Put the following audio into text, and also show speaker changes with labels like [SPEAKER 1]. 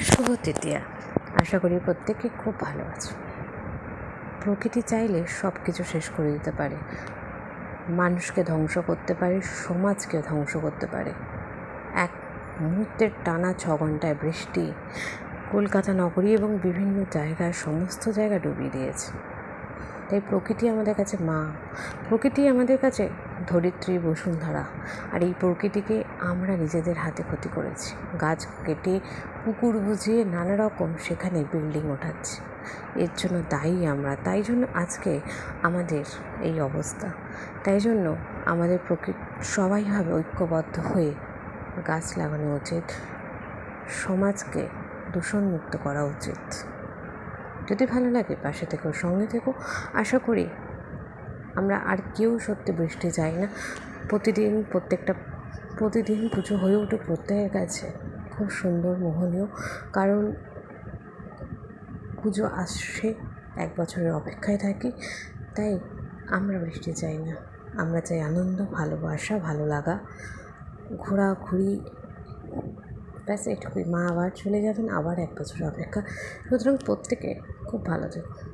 [SPEAKER 1] শুভ তৃতীয়া। আশা করি প্রত্যেকে খুব ভালো আছে। প্রকৃতি চাইলে সব কিছু শেষ করে দিতে পারে। মানুষকে ধ্বংস করতে পারে, সমাজকে ধ্বংস করতে পারে। এক মুহূর্তের টানা ছ ঘন্টায় বৃষ্টি কলকাতা নগরী এবং বিভিন্ন জায়গায় সমস্ত জায়গা ডুবিয়ে দিয়েছে। তাই প্রকৃতি আমাদের কাছে মা। প্রকৃতি আমাদের কাছে ধরিত্রী, বসুন্ধরা। আর এই প্রকৃতিকে আমরা নিজেদের হাতে ক্ষতি করেছি। গাছ কেটে পুকুর বুঝিয়ে নানা রকম সেখানে বিল্ডিং ওঠাচ্ছে। এর জন্য দায়ী আমরা, তাই জন্য আজকে আমাদের এই অবস্থা। তাই জন্য আমাদের প্রকৃতি সবাইভাবে ঐক্যবদ্ধ হয়ে গাছ লাগানো উচিত, সমাজকে দূষণমুক্ত করা উচিত। যদি ভালো লাগে পাশে থেকো, সঙ্গে থেকো। আশা করি আমরা আর কেউ সত্যি বৃষ্টি যাই না। প্রতিদিন প্রত্যেকটা প্রতিদিন পুজো হয়ে ওঠে প্রত্যেকের কাছে। খুব সুন্দর, মোহনীয়। কারণ পুজো আসছে, এক বছরের অপেক্ষায় থাকি, তাই আমরা বৃষ্টি চাই না। আমরা চাই আনন্দ, ভালোবাসা, ভালো লাগা, ঘোরাঘুরি। ব্যাস, এটুকুই। মা আবার চলে যাবেন, আবার এক বছর অপেক্ষা। সুতরাং প্রত্যেকে খুব ভালো থেকো